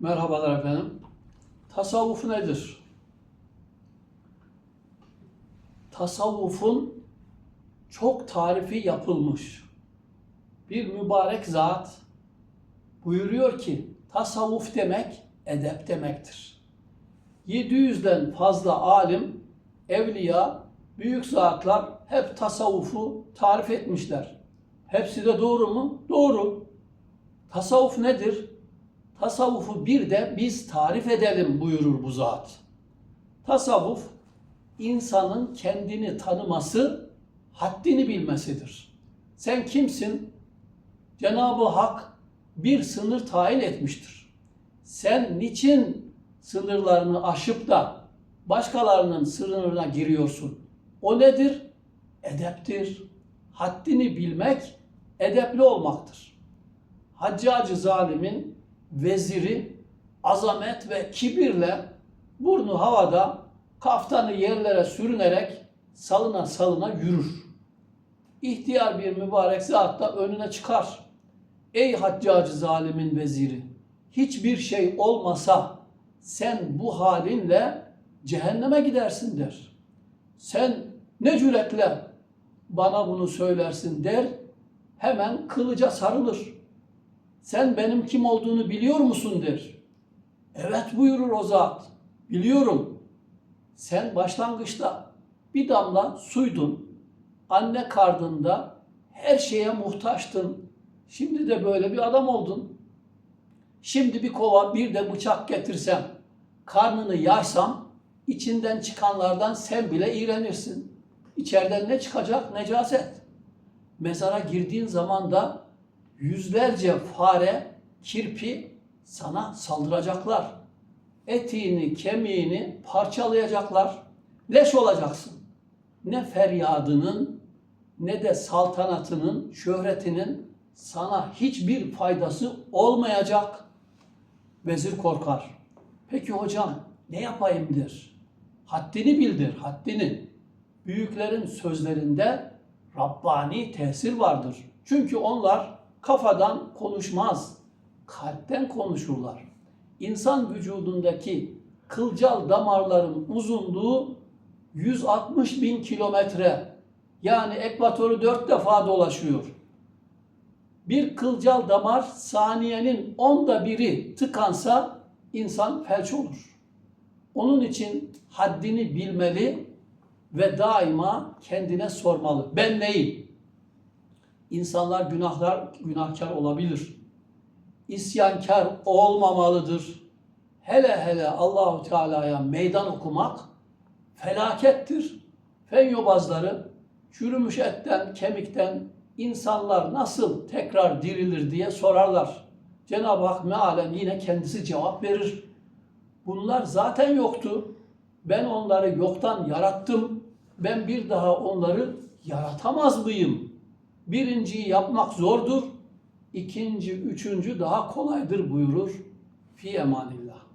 Merhabalar efendim. Tasavvuf nedir? Tasavvufun çok tarifi yapılmış. Bir mübarek zat buyuruyor ki tasavvuf demek edep demektir. 700'den fazla alim, evliya, büyük zatlar hep tasavvufu tarif etmişler. Hepsi de doğru mu? Doğru. Tasavvuf nedir? Tasavvufu bir de biz tarif edelim buyurur bu zat. Tasavvuf insanın kendini tanıması, haddini bilmesidir. Sen kimsin? Cenab-ı Hak bir sınır tayin etmiştir. Sen niçin sınırlarını aşıp da başkalarının sınırına giriyorsun? O nedir? Edeptir. Haddini bilmek edepli olmaktır. Haccacı zalimin veziri azamet ve kibirle burnu havada kaftanı yerlere sürünerek salına salına yürür. İhtiyar bir mübarek zat da önüne çıkar. Ey haccacı zalimin veziri, hiçbir şey olmasa sen bu halinle cehenneme gidersin der. Sen ne cüretle bana bunu söylersin der, hemen kılıca sarılır. Sen benim kim olduğunu biliyor musun der. Evet buyurur o zat. Biliyorum. Sen başlangıçta bir damla suydun. Anne karnında her şeye muhtaçtın. Şimdi de böyle bir adam oldun. Şimdi bir kova bir de bıçak getirsem, karnını yarsam, içinden çıkanlardan sen bile iğrenirsin. İçeriden ne çıkacak? Necaset. Mezara girdiğin zaman da yüzlerce fare, kirpi sana saldıracaklar. Etiğini, kemiğini parçalayacaklar. Leş olacaksın. Ne feryadının ne de saltanatının, şöhretinin sana hiçbir faydası olmayacak. Vezir korkar. Peki hocam ne yapayım der. Haddini bildir, haddini. Büyüklerin sözlerinde Rabbani tesir vardır. Çünkü onlar kafadan konuşmaz, kalpten konuşurlar. İnsan vücudundaki kılcal damarların uzunluğu 160 bin kilometre. Yani ekvatoru dört defa dolaşıyor. Bir kılcal damar saniyenin onda biri tıkansa insan felç olur. Onun için haddini bilmeli ve daima kendine sormalı. Ben neyim? İnsanlar günahlar günahkar olabilir. İsyankar olmamalıdır. Hele hele Allahu Teala'ya meydan okumak felakettir. Fenyobazları çürümüş etten, kemikten insanlar nasıl tekrar dirilir diye sorarlar. Cenab-ı Hak mealen yine kendisi cevap verir. Bunlar zaten yoktu. Ben onları yoktan yarattım. Ben bir daha onları yaratamaz mıyım? Birinciyi yapmak zordur. İkinci, üçüncü daha kolaydır buyurur. Fi emanillah.